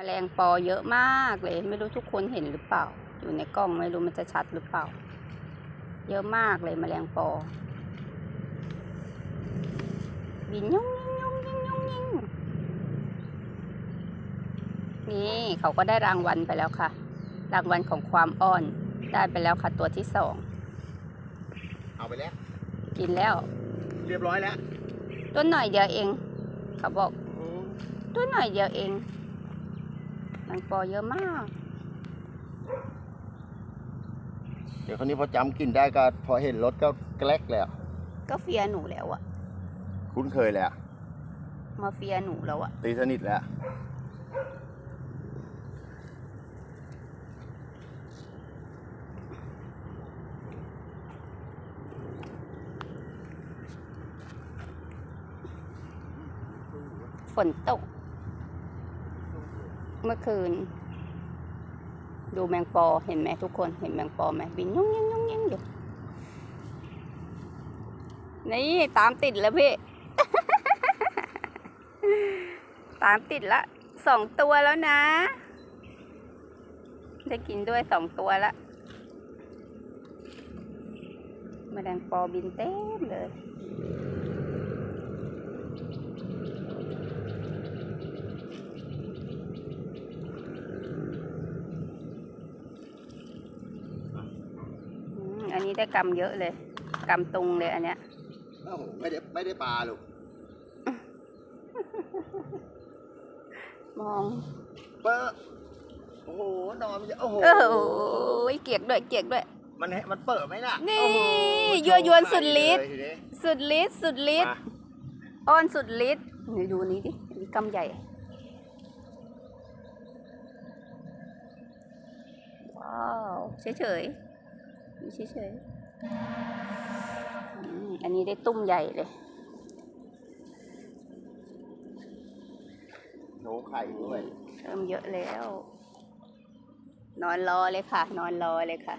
แมลงปอเยอะมากเลย ไม่รู้ทุกคนเห็นหรือเปล่า อยู่ในกล้องไม่รู้มันจะชัดหรือเปล่า เยอะมากเลยแมลงปอบินยุ่งยิ่งยุ่งยิ่งยุ่งยิ่งนี่เขาก็ได้รางวัลไปแล้วค่ะ รางวัลของความอ่อนได้ไปแล้วค่ะตัวที่สองเอาไปแล้ว กินแล้ว เรียบร้อยแล้ว ตัวหน่อยเดียวเอง เขาบอกตัวหน่อยเดียวเองแมลงปอเยอะมาก เดี๋ยวคนนี้พอจำกลินได้ก็พอเห็นรถก็แกลกแล้ว ก็เฟียหนูแล้วอะคุ้นเคยแล้วมาเฟียหนูแล้วอะตีสนิทแล้ว ฝนตก เมื่อคืน ดูแมงปอเห็นไหมทุกคนเห็นแมงปอไหมบินยุ่งยิ่งยุ่งยิ่งอยู่นี่ตามติดแล้วพี่ ตามติดละสองตัวแล้วนะ ได้กินด้วยสองตัวละแมลงปอบินเต็มเลย นนี้ได้กำเยอะเลยกำตุงเลยอันเนี้ยโอ้โหไม่ได้ไม่ได้ปลาลูกมองเปิ้ลโอ้โหนอนมันจะโอ้โหเออเกียกด้วยเกียกด้วย มันให้มันเปิดไหมน่ะนี่โอ้โหยั่วยวนสุดฤทธิ์โชว์ไข่เลยทีนี้สุดฤทธิ์สุดฤทธิ์มาอ้อนสุดฤทธิ์นี่ดูนี้ดิอันนี้กำใหญ่ว้าวเฉยเฉยๆ ดูเฉยเฉยๆอืมอันนี้ได้ตุ้มใหญ่เลยโชว์ไข่ด้วย เริ่มเยอะแล้ว นอนรอเลยค่ะ นอนรอเลยค่ะ